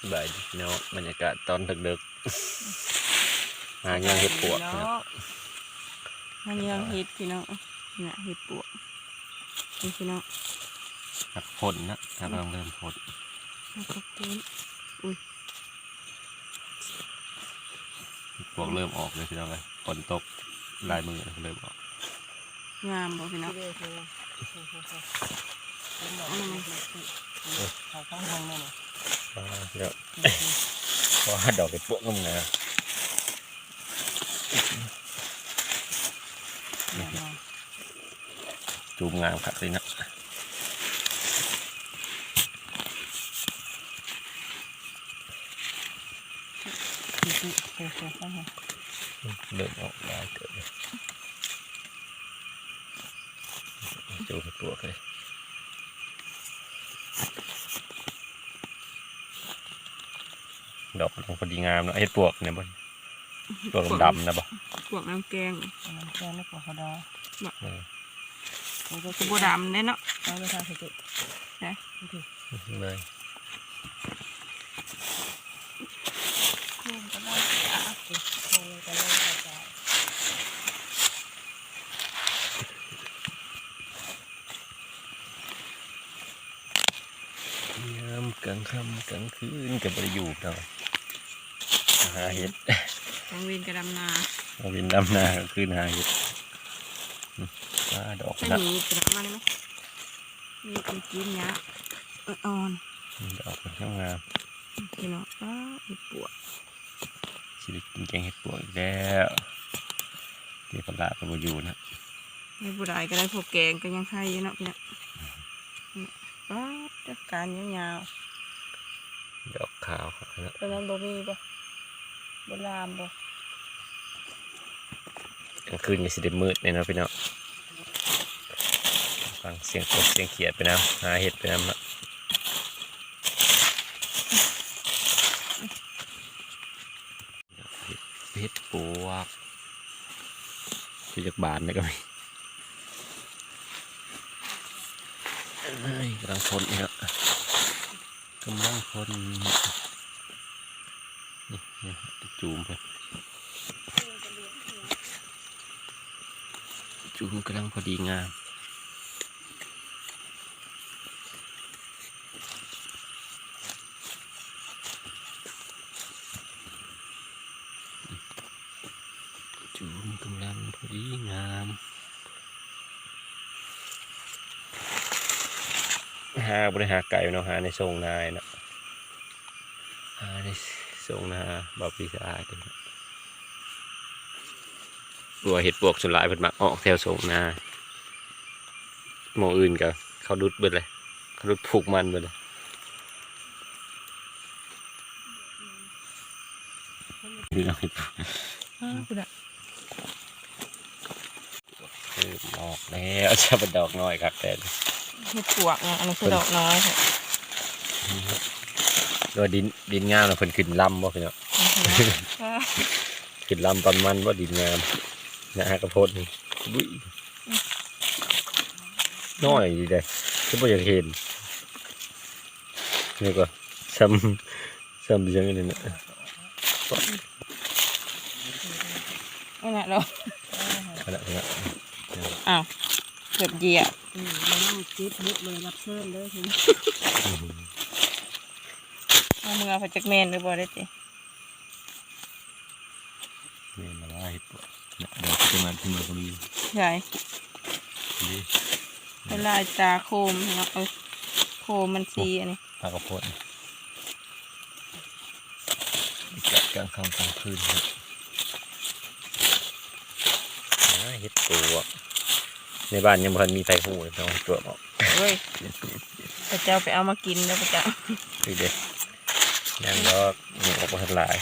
สบายดีเนาะบรรยากาศตอนดึกๆหายังเห็ดปวกเนาะมันยังเห็ดพี่น้องเนี่ยเห็ดปวกนี่พี่น้องหักผลนะถ้ากำลังเริ่มผลแล้วก็ปุ้นเห็ดปวกเริ่มออกเลยพี่น้องเลยฝนตกลายมือเริ่มออกงามบ่พี่น้อง เด้อเธอเป็นดอกไม้เขาข้างห้องนั่นน่ะเดี๋ยวว่าดอกเห็ดปวกงามงามงามจูมงามครับเลยนะเฮ้ยเฮ้ยเฮ้ยเฮ้ยเริ่มออกลายเกิดเลยจูมเห็ดปวกเลย ดอกมันพอดีงามเนาะเห็ดปวกเนี่ยบนปวกดำๆนะบ่ปวกน้ำแกงอันนั้นแค่ไม่กว่าเขาดอเออมันก็คือบัวดำเด้เนาะเอาไปทางเสร็จนะโอเคเลยคุ้มก็ได้จ้าโอเคโอ้ยก็ได้จ้ายามกลางค่ำกลางคืนกับบริยูเนาะ หาเห็ดกางเวนกระดำนาเอาวินดำนากลางคืนหาเห็ดอืมว่าดอกไม่นะมีกระดำมาได้ไหมมีเป็นกินเนี้ยอ่อนดอกมันงามๆพี่น้องอ้าเห็ดปวกๆชีวิตกินแกงเห็ดปวกอีกแล้วเดี๋ยวปลากับบริยูนะไม่บุได้ก็ได้พวกแกงก็ยังให้อยู่เนาะพี่น้องป้าดเด้อการยาวดอกขาวครับนะๆเป็นนั้นบ่มีบ่ บ่ลามบ่กลางคืนก็สิได้มืดเนี่ยเนาะพี่เนาะฟังเสียงกบเสียงเขียดไปนะหาเห็ดไปนะนะเห็ดปวกคือจากบานนะก็มีเอ้ยกำลังพลเนี่ยกำลังพลนี่นี่ จูมไปจูมกำลังพอดีงามจูมกำลังพอดีงามหาบริหารไก่เนาะหาในทรงนายนะหาใน ทรงนาบาปีสะอาดเนาะตัวเห็ดปวกส่วนหลายเพิ่นมักออกแถวทรงนาหมองอื่นก็เขาดุดเบิดเลย เขาดุดผูกมันเบิดเลยพี่น้องเห็ดปวกอ้าวคุณอะเริ่มออกแล้วจะเป็นดอกน้อยครับแต่เห็ดปวกเนาะอันนี้คือดอกน้อยค่ะ โดยดินดินงามเนาะเพิ่นขึ้นลำบ่พี่น้องอ่าขึ้นลำตอนมันว่าดินงามนะฮะกระโพดนี่บุ้ยน้อยดีเลยที่บ่อยากเห็นนี่ก็ซ้ำซ้ำดิจังนี่นะอันนั้นเราขนาดนี้อ้าวเกือบเหยียบอืมมานั่งคิดนึกเลยรับเชิญเลยทีนี้ เอามือเอาไปจักแมนหรือบ่ได้ตินี่มาไล่ปวดเนี่ยเดี๋ยวจะมาที่มือคนนี้ใช่ดีเป็นลายตาโคมเนาะเออโคมมันสีอันนี้ปลากระโพดจัดกลางค่ำกลางคืนครับอ่าเห็ดปวกในบ้านยังบ่ทันมีไฟหูเลยน้องตัวออกเว้ยพระเจ้าไปเอามากินแล้วพระเจ้าคือเด็ก ยังดอกยังออกมาทันหลาย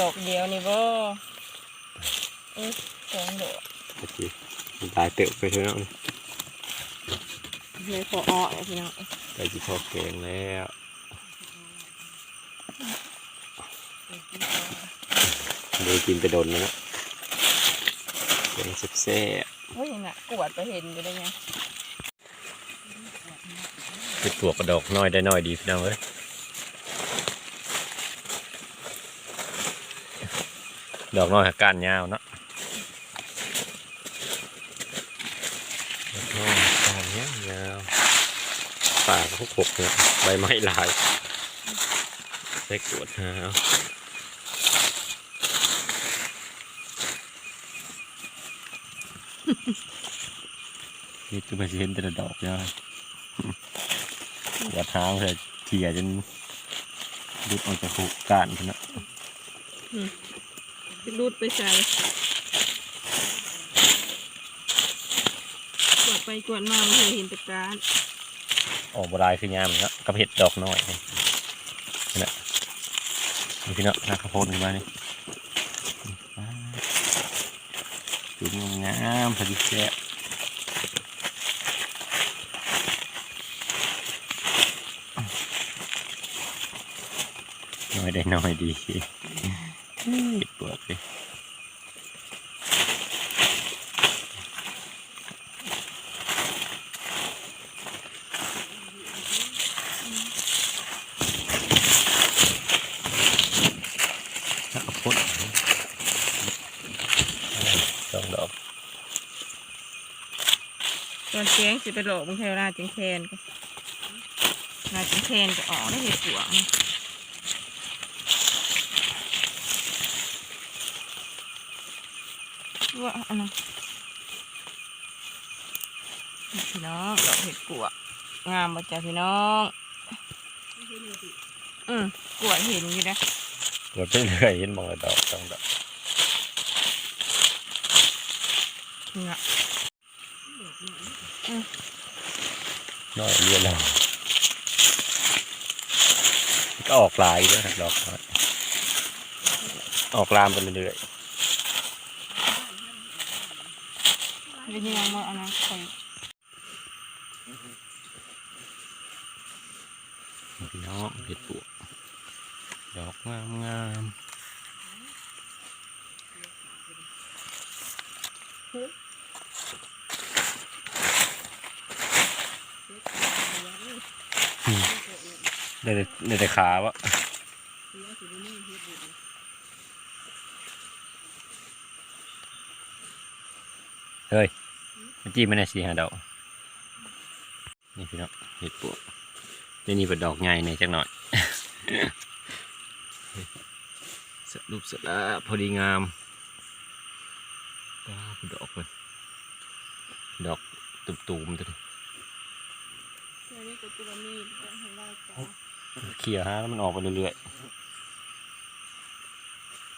ดอกเดียวนี่บ่เอ้ยสองดอกโอเคตายเติบไปเท่านั้นไม่พออ้อเลยพี่น้องไปจีพอแกงแล้วเดี๋ยวกินไปโดนแล้วนะแกงแซ่บเฮ้ยน่ะกวดไปเห็นอยู่ได้ไง เห็ดปวกกระดอกน้อยได้น้อยดีพี่น้องเอ้ยดอกน้อยหักก้านยาวเนาะดอกน้อยหักก้านยาวยาวป่าพวกปกเนี่ยใบไม้หลายใส่กวดหาเอานี่คือไปเห็นแต่ละดอกเนี่ย อย่าทางเลยเขี่ยจนดุดออกจากหูก้านพุ่นนะไปรูดไปใส่กวดไปกวดมาไม่เคยเห็นแต่การออกบรายคือยามเนาะกับเห็ดดอกน้อยนี่นี่แหละนี่พี่เนาะนาข้าวโพดขึ้นมานี่จุ่มงามๆพอดีแซ่บ น้อยได้น้อยดีเห็ดปวกดิข้าวโพดสองดอกตอนแจ้งสิไปโหลบางแถวนาจิงแคนก็นาจิงแคนก็ออกได้เห็ดปว กนะว่าอันนั้นนี่พี่น้องดอกเห็ดปวกงามบ่จ้ะพี่น้อง อืมกวดเห็นอยู่นะกดไปเรื่อยเห็นมองละดอกสองดอกนี่ละน้อยเรียนแล้วก็ออกลายด้วยครับดอกน้อยออกลามไปเรื่อยเดี๋ยวนี้ยังว่าอันนั้นคอยๆพี่น้องเห็ดปวกดอกงามงามอืมได้แต่ได้แต่ขาวะเฮ้ย มันจีมันได้สีหาดอกนี่พี่น้องเห็ดปวกเดี๋ยวนี้เป็นดอกใหญ่ในอยจักหน่อยสรุปเสร็จแล้วพอดีงามว้าวดอกเลยดอกตุ่มๆตัวนี้เดี๋ยวนี้ก็ตัวมีดจะให้ได้จ้ะเขี่ยฮะแล้วมันออกไปเรื่อย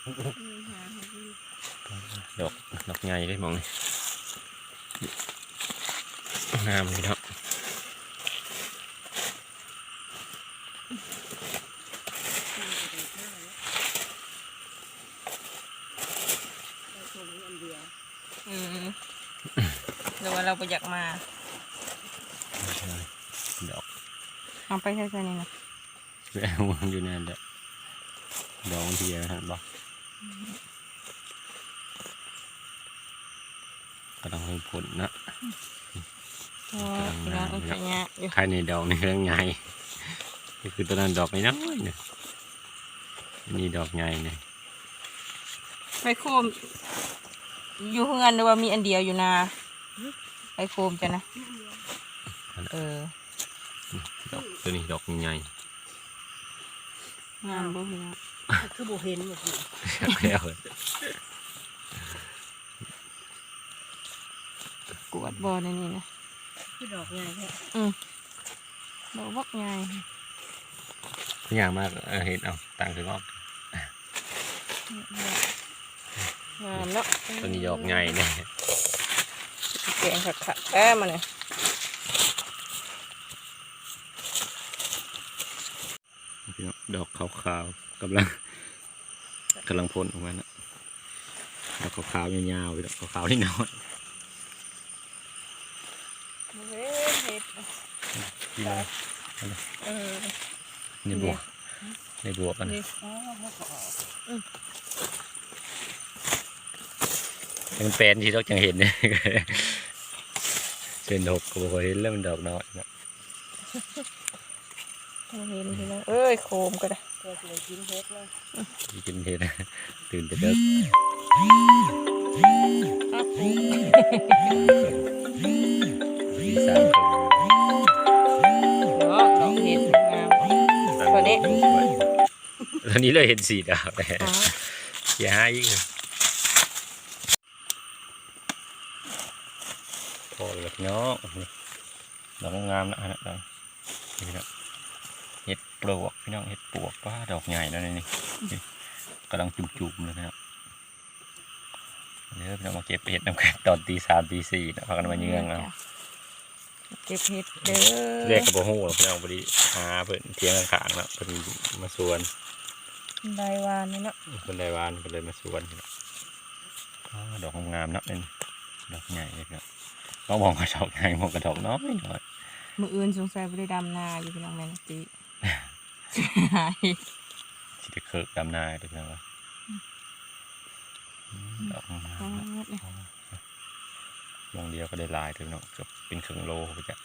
มีหาให้ดูๆดอกดอกใหญ่ได้มองนี่ งามเลยครับเออหรือว่าเราไปอยากมา ดอกเอาไปใช้ๆนี่นะแววมันอยู่นั่นแหละดอกมันเทียฮะบอกก็ต้อง ให้ผลนะโอ้ยพี่น้องต้องใช้เงี้ยอยู่ใครในดอกนี่เรื่องใหญ่นี่คือตัวนั้นดอกน้อยๆเนี่ยอันนี่ดอกใหญ่เนี่ยไปโคมอยู่เฮือนหรือว่ามีอันเดียวอยู่นาไปโคมจ้ะนะเออดอกตัวนี้ดอกใหญ่งามบ่พี่น้องคือบ่เห็นเมื่อกี้ๆแล้วเลย กวดบ่อในนี่นะคือดอกใหญ่แท้ดอกบักใหญ่ทุกอย่างมากเออเห็นเอาต่างถึงออกงามเนาะตัวนี้ดอกใหญ่เนี่ยแกงขัดขัดแต้มาเนี่ยพี่น้องดอกขาวๆกำลังกำลังพ่นออกมานะดอกขาวๆยาวๆดอกขาวๆนี่น้อย เฮ็ดเฮ็ด นี่นะเออนี่บวกในบวกกันนี่อ๋อเขาก็ออกมันเป็นที่เราจังเห็นเนี่ยเป็นดอกก็บอกว่าเห็นแล้วมันดอกน้อยนะสบ่เห็นพี่น้องเอ้ยโคมก็ได้ตัวสิได้กินเฮ็ดนะกินเห็ดตื่นแต่เด็กอ้าวตีสามครึ่ ตัวนี้ตอนนี้เลยเห็นสีดาวแต่อ๋ออย่าหาอีกเลยพอเลยพี่น้องนี่ดอกงามนะอันนั้นนี่พี่น้องเห็ดปลวกพี่น้องเห็ดปลวกว่าดอกใหญ่แล้วนี่นี่นี่กำลังจุ่มๆเลยพี่น้องเดี๋ยวพี่น้องมาเก็บเห็ดน้ำกันตอนตีสามตีสี่นะพากันมาเยืองเอา เก็บเห็ดเด้อเรียกกระโปรงหูหรอกพี่น้องพอดีหาเพิ่นเทียงข้างๆแล้วเพิ่นมาสวนได้วานนี่เนาะเพิ่นได้หวานเพิ่นเลยมาสวนพี่น้องอ้าวดอกงามๆเนาะเป็นดอกใหญ่เลยพี่น้องเรามองกระดอกใหญ่มองกระดอกน้อยหน่อยมืออื่นสงสัยบ่ได้ดำนาอยู่พี่น้องแม่นติหายสิจะเคิร์กดำนาเด้อพี่น้องว่าอืมดอกงาม อ๋อ ๆเนาะ เนี่ย มองเดียวก็ได้ลายเด้อพี่น้องเกือบเป็นครึ่งโลไปจ้ะ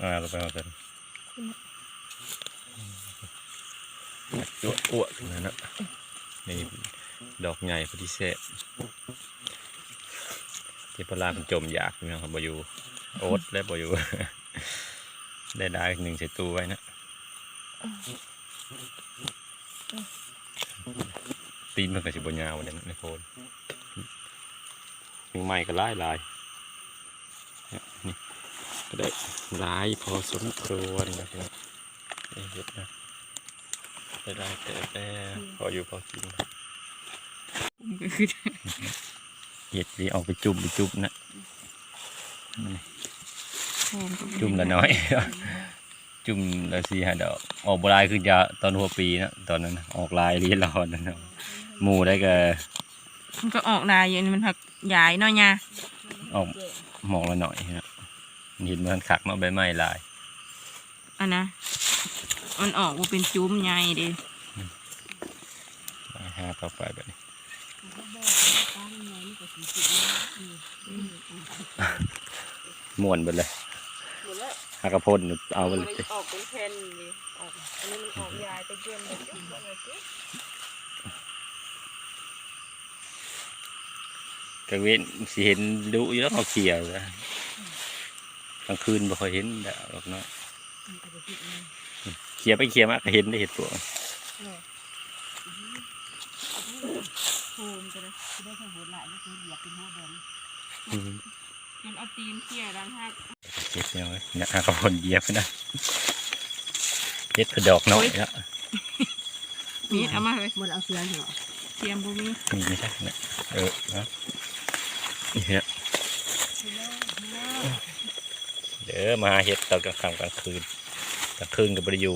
อ่าเราไปเอากันอ้วอ้วนนมาเนะนี่ดอกใหญ่พอดีเสะเจ้าพลาเป็นจมอยากพี่น้องครับบอยู่โอ๊ตและบอยู่ ได้ได้หนึ่งใส่ตู้ไว้นะ ตีนมันก็สิบยาวเนี่ยในโคนมีไม้ก็หลายหลายเนี่ยนี่ก็ได้หลายพอสมควรนะพี่น้องนี่เห็ดนะได้ได้แต่แต่พออยู่พอกินก็คือเห็ดดีเอาไปจุ่มไปจุ่มนะโคมก็จุ่มละน้อย จุ่มละสี่ห้าดอกออกบลายคือจะตอนหัวปีนะตอนนั้นน่ะออกลายเรียนรอนนั่นเนาะหมูได้ก็มันก็ออกได้อยู่นี่มันหักใหญ่เนาะยาออกหมอกละหน่อยนะเห็นมันขักมาใบไม้ลายอันนะมันออกว่าเป็นจุ้มใหญ่เดิลายห้าต่อไปแบบนี้ตั้งไงนี่ก็สิสินี่ม้วนไปเลยหม ดแล้วหากระพ่นเอาไปมันเลยสิออกเป็นแผ่นดิออกอันนี้มันออกใหญ่ไปเกินเลยจุ้มเลยสิกระเว้นสิเห็นดุอยู่แล้วเขาเขี่ยนะกลางคืนบ่ค่อยเห็นดอกหรอกเนาะมันก็จะติดนี่เขี่ยไปเขี่ยมาก็เห็นได้เห็ดตัวโคมก็ได้สิได้แค่โหดหลายก็คือเหยียบเป็นหัวแดงอื มจนเอาตีนเขี่ยดังหักเจ็บยังไงนะหากระพนเหยียบนะเจ็ดกระดอกน้อยนะมีดเอามาเลยหมดเอาเสียงเหรอเทียมบุมีมีไม่ใช่นะเออนะนี่ฮะเดี๋ยวมาหาเห็ดตอนกลางค่ำกลางคืนกลางคืนกับบริยู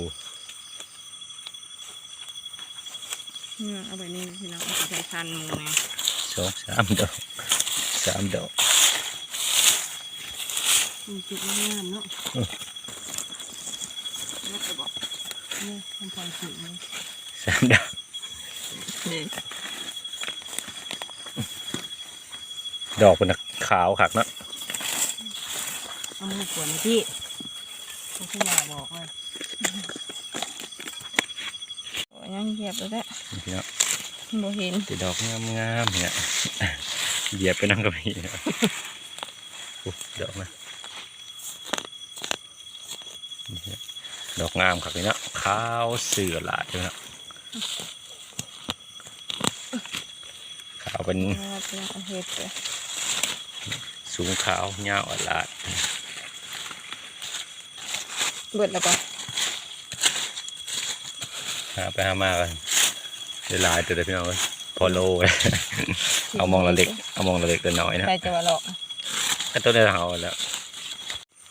เนี่ยเอาไปนี่พี่น้องเอาไปใส่ชันหมูไงสองสามดอกสามดอก มันจุกงามเนาะแล้วก็บอกเนี่ยมันพอสุกเลยสามดอกเด็กดอกเป็นขาวขักเนาะเอามือกวนพี่เขาขึ้นมาบอกว่ายังเหยียบแล้วแหละนี่พี่เนาะบ่เห็นแต่ดอกงามงามๆเนี่ยเหยียบไปนั่งกับพี่นะอุ๊ยดอกนะนี่ฮะ ดอกงามขักเลยเนาะขาวเสือหลาดเลยเนาะขาวเป็นเอาไปเอาเห็ดไปสูงขาวเงาวอลาดเบิดแล้วปะหาไปหามากันได้หลายตัวเลยพี่น้องเอ้ยพอโลเลยเอามองละเล็กเอามองละเล็กตัวน้อยนะใครจะมาหลอกก็ตัวนี้เอาแล้ว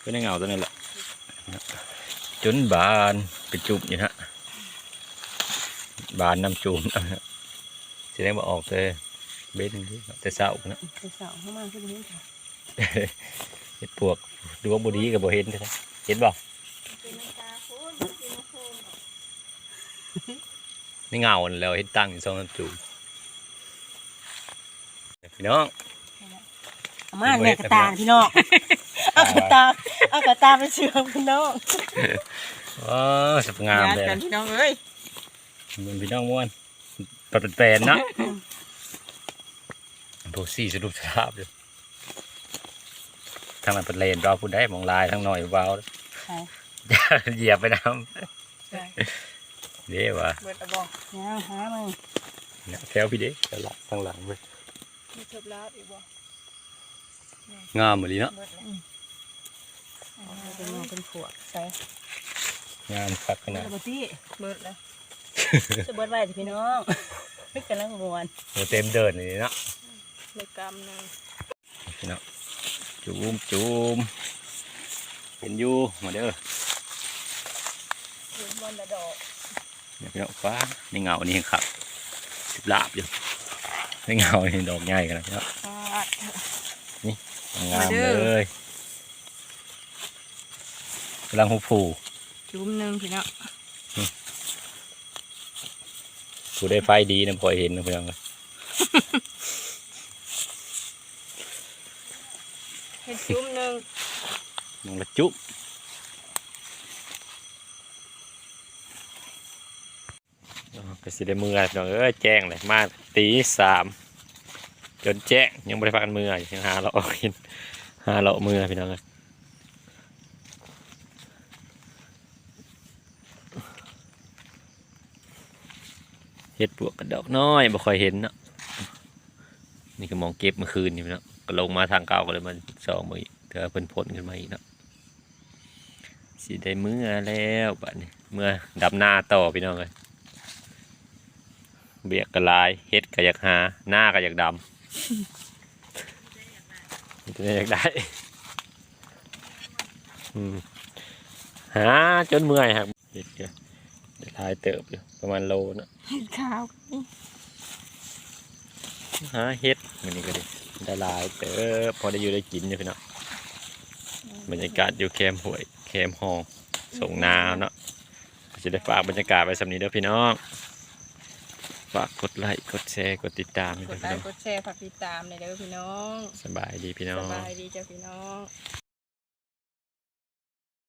ก็ได้เงาตัวนี้แหละ จนบานเป็นจุ่มอยู่ฮะบานน้ำจุ่มแสดงว่าออกแต่เบ็ดนี่แต่เศร้านะไปสาวเข้ามาขึ้นนี้ค่ะเห็ดปวกดูว่าบดีกับบ่เห็นใช่ไหมเห็นบ่นี่เงานั่นแหล้วเห็นตั้งอยู่สองน้ำจุ่มพี่น้องเอามาแม่กระตางพี่น้องเอา กระตาเอากระตาไปเชื่อมพี่น้องว้าสวยงามญาติเลยกันพี่น้องเอ้ยมันพี่น้องม้วนปัดเป็นแปลนเนาะโบซี่สรุปสภาพเลยทางมันเป็นเลนเราพูดได้มองลายทั้งหน่อยเบาใช่เหยียบไปน้ใช่ำเด้ว่ะเบิดตะบอกย่างหามึงเนี่ยแถวพี่เด้แถวหลังข้างหลังเว้ยมีเทิบลาบอีกบ่งามเหมือนเนาะ เบิดแล้วเป็นหมอเป็นขวดใส่งามคักขนาดปกติเบิดแล้วจะเบิดไว้สิพี่น้องกำลังมวนโอ้เต็มเดินเลยเนาะเลยกำหนึงพี่น้องจูมจูมเป็นอยู่มาเด้อเห็นบอลละดอกเนี่ยพี่น้องฟ้าในเงานี่ครับสิบลาบอยู่ในเงานี่ดอกใหญ่กันนะพี่น้องฟาดงามมาเด้เลอยกำลังหูผูจุ่มหนึงพี่น้องผูได้ไฟดีนะพอเห็นนะพี่น้องเฮ็ดจุ่มหนึงมองละจุ๊บอ๋อก็สิได้มือพี่น้องเอ้ยแจ้งเลยมาตีสามจนแจ้งยังไม่ได้พักกันมืออยู่ยังหาเราะเอากินหาเราะมือพี่น้องเอ้ย เห็ดปวกกระดอกน้อยบ่ค่อยเห็นเนาะนี่ก็มองเก็บเมื่อคืนนี่พี่น้องก็ลงมาทางเก่าก็เลยมันสองมืออีกเธอเพิ่นพ้นขึ้นมาอีกเนาะสิได้มือแล้วบัดนี้เมื่อดับหน้าต่อพี่น้องเลยเบียกกระลายเฮ็ดก็อยากหาหน้าก็อยากดำจะได้อยากได้อืมหาจนเมื่อยครับเฮ็ดก็เดี๋ยว ทายเติบอยู่ประมาณโลเนาะเฮ็ดข้าวนี่หาเฮ็ดมันนี่ก็ดีได้หลายเติบพอได้อยู่ได้กินอยู่พี่เนาะบรรยากาศอยู่แคมป์ห้วยแคมป์ห้องส่งนาเนาะจะได้ฝากบรรยากาศไว้สำนี้เด้อพี่น้องฝากกดไลค์กดแชร์กดติดตามด้วยกดเด้อไลพี่น้องค์กดแชร์ฝากติดตามในอยเด้อพี่น้อง สบายดีพี่น้สองบายดีจ้ะพี่น้อง